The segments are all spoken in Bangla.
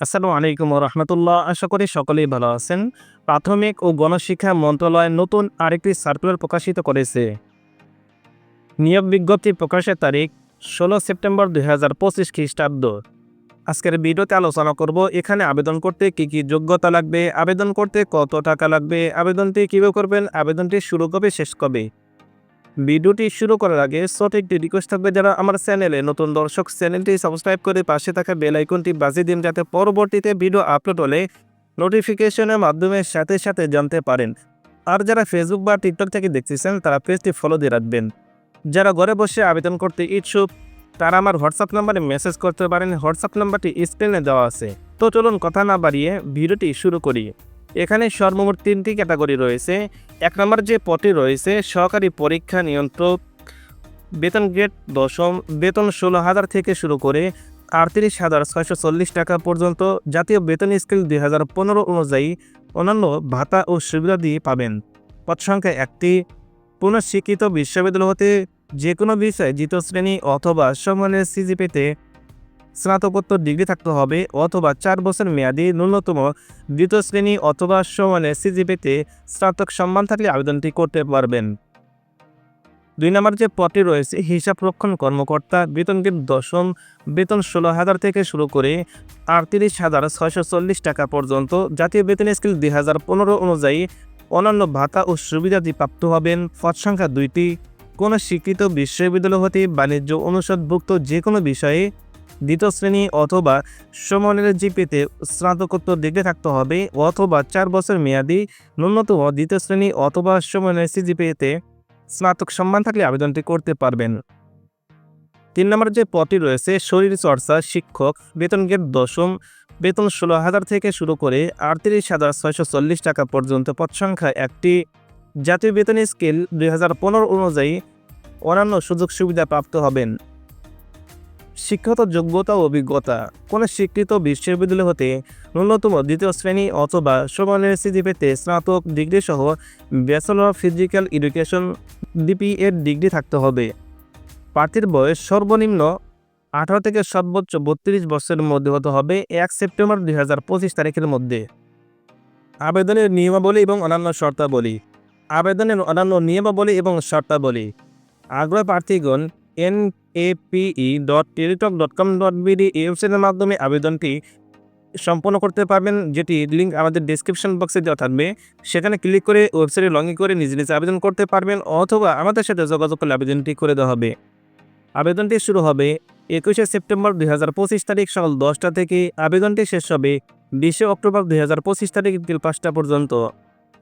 আসসালামু আলাইকুম রহমতুল্লাহ আশা করি সকলেই ভালো আছেন। প্রাথমিক ও গণশিক্ষা মন্ত্রণালয় নতুন আরেকটি সার্কুলার প্রকাশিত করেছে। নিয়োগ বিজ্ঞপ্তি প্রকাশের তারিখ ষোলো সেপ্টেম্বর দুই হাজার পঁচিশ খ্রিস্টাব্দ। আজকের ভিডিওতে আলোচনা করব, এখানে আবেদন করতে কি কি যোগ্যতা লাগবে, আবেদন করতে কত টাকা লাগবে, আবেদনটি কীভাবে করবেন, আবেদনটি শুরু কবে, শেষ কবে? ভিডিওটি শুরু করার আগে ছোট একটি রিকোয়েস্ট থাকবে যারা আমার চ্যানেলে নতুন দর্শক চ্যানেলটি সাবস্ক্রাইব করে পাশে থাকা বেল আইকনটি বাজিয়ে দিন যাতে পরবর্তীতে ভিডিও আপলোড হলে নোটিফিকেশনের মাধ্যমে সাথে সাথে জানতে পারেন। আর যারা ফেসবুক বা টিকটক থেকে দেখতেছেন, তারা পেজটি ফলো দিয়ে রাখবেন। যারা ঘরে বসে আবেদন করতে ইচ্ছুক, তারা আমার হোয়াটসঅ্যাপ নাম্বারে মেসেজ করতে পারেন। হোয়াটসঅ্যাপ নাম্বারটি স্ক্রিনে দেওয়া আছে। তো চলুন কথা না বাড়িয়ে ভিডিওটি শুরু করি। এখানে সর্বমোট তিনটি ক্যাটাগরি রয়েছে। এক নম্বর যে পদটি রয়েছে, সহকারী পরীক্ষা নিয়ন্ত্রক, বেতন গ্রেড দশম, বেতন ষোলো হাজার থেকে শুরু করে আটত্রিশ হাজার ছয়শো চল্লিশ টাকা পর্যন্ত জাতীয় বেতন স্কেল দুই হাজার পনেরো অনুযায়ী অন্যান্য ভাতা ও সুবিধা দিয়ে পাবেন। পদ সংখ্যা একটি, পুনঃস্বীকৃত বিশ্ববিদ্যালয় হতে যে কোনো বিষয়ে দ্বিতীয় শ্রেণি অথবা সম্মানের সিজি সিজিপিতে স্নাতকোত্তর ডিগ্রি থাকতে হবে অথবা চার বছর মেয়াদি ন্যূনতম দ্বিতীয় শ্রেণি অথবা সমানে সিজিপিতে স্নাতক সম্মান থাকলে আবেদনটি করতে পারবেন। দুই নম্বর যে পদটি রয়েছে, হিসাব রক্ষণ কর্মকর্তা, বেতন গ্রেড দশম, বেতন ষোলো হাজার থেকে শুরু করে আটত্রিশ হাজার ছয়শো চল্লিশ টাকা পর্যন্ত। জাতীয় বেতন স্কেল দুই হাজার পনেরো অনুযায়ী অন্যান্য ভাতা ও সুবিধাদি প্রাপ্ত হবেন। পদ সংখ্যা দুইটি। কোনো স্বীকৃত বিশ্ববিদ্যালয় হতে বাণিজ্য অনুষদভুক্ত যে কোনো বিষয়ে দ্বিতীয় শ্রেণি অথবা সমানের জিপিতে স্নাতকোত্তর ডিগ্রি থাকতে হবে অথবা চার বছর মেয়াদি ন্যূনতম দ্বিতীয় শ্রেণি অথবা সমানের সিজিপিতে স্নাতক সম্মান থাকলে আবেদনটি করতে পারবেন। তিন নম্বর যে পদটি রয়েছে, শরীর চর্চা, শিক্ষক, বেতন গেট দশম, বেতন ষোলো হাজার থেকে শুরু করে আটত্রিশ হাজার ছয়শো চল্লিশ টাকা পর্যন্ত পদ সংখ্যা একটি। জাতীয় বেতন স্কেল দুই হাজার পনেরো অনুযায়ী অন্যান্য সুযোগ সুবিধা প্রাপ্ত হবেন। শিক্ষাগত যোগ্যতা ও অভিজ্ঞতা। কোনো স্বীকৃত বিশ্ববিদ্যালয় হতে ন্যূনতম দ্বিতীয় শ্রেণি অথবা সমানের সিজিপিতে স্নাতক ডিগ্রি সহ bachelor of physical education DP এর ডিগ্রি থাকতে হবে। প্রার্থীর বয়স সর্বনিম্ন আঠারো থেকে সর্বোচ্চ বত্রিশ বছরের মধ্যে হতে হবে এক সেপ্টেম্বর দুই হাজার পঁচিশ তারিখের মধ্যে। আবেদনের নিয়মাবলী এবং অন্যান্য শর্তাবলী। আবেদনের অন্যান্য নিয়মাবলী এবং শর্তাবলী। আগ্রহ প্রার্থীগণ N APE dot Teletalk dot com dot BD এই ওয়েবসাইটের মাধ্যমে আবেদনটি সম্পন্ন করতে পারবেন, যেটি লিঙ্ক আমাদের ডিসক্রিপশন বক্সে দেওয়া থাকবে। সেখানে ক্লিক করে ওয়েবসাইটে লগ ইন করে নিজে নিজে আবেদন করতে পারবেন, অথবা আমাদের সাথে যোগাযোগ করলে আবেদনটি করে দেওয়া হবে। আবেদনটি শুরু হবে একুশে সেপ্টেম্বর দুই হাজার পঁচিশ তারিখ সকাল দশটা থেকে। আবেদনটি শেষ হবে বিশে অক্টোবর দুই হাজার পঁচিশ তারিখ বিকেল পাঁচটা পর্যন্ত।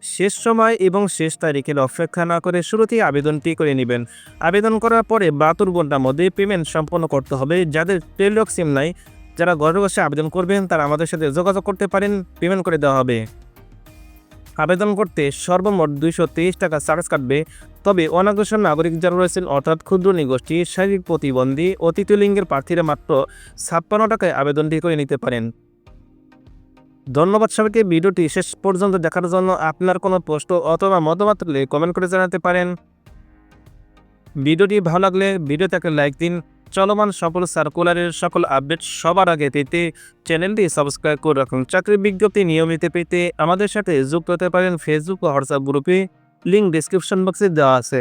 শেষ সময় এবং শেষ তারিখের অপেক্ষা না করে শুরুতেই আবেদনটি করে নেবেন। আবেদন করার পরে বাহাত্তর ঘণ্টার মধ্যে পেমেন্ট সম্পন্ন করতে হবে। যাদের টেলিটক সিম নাই, যারা ঘরে বসে আবেদন করবেন, তারা আমাদের সাথে যোগাযোগ করতে পারেন। পেমেন্ট করে দেওয়া হবে। আবেদন করতে সর্বমোট দুইশো তেইশ টাকা চার্জ কাটবে। তবে অনাগ্রসর নাগরিক যারা রয়েছেন, অর্থাৎ ক্ষুদ্র নিগোষ্ঠী, শারীরিক প্রতিবন্ধী ও তৃতীয় লিঙ্গের প্রার্থীরা মাত্র ছাপ্পান্ন টাকায় আবেদনটি করে নিতে পারেন। ধন্যবাদ সবাইকে ভিডিওটি শেষ পর্যন্ত দেখার জন্য আপনার কোনো প্রশ্ন অথবা মতামত কমেন্ট করে জানাতে পারেন। ভিডিওটি ভালো লাগলে ভিডিওতে একটা লাইক দিন। চলমান সকল সার্কুলারের সকল আপডেট সবার আগে পেতে চ্যানেলটি সাবস্ক্রাইব করে রাখুন। চাকরির বিজ্ঞপ্তি নিয়মিত পেতে আমাদের সাথে যুক্ত হতে পারেন ফেসবুক ও হোয়াটসঅ্যাপ গ্রুপে লিঙ্ক ডিসক্রিপশন বক্সে দেওয়া আছে।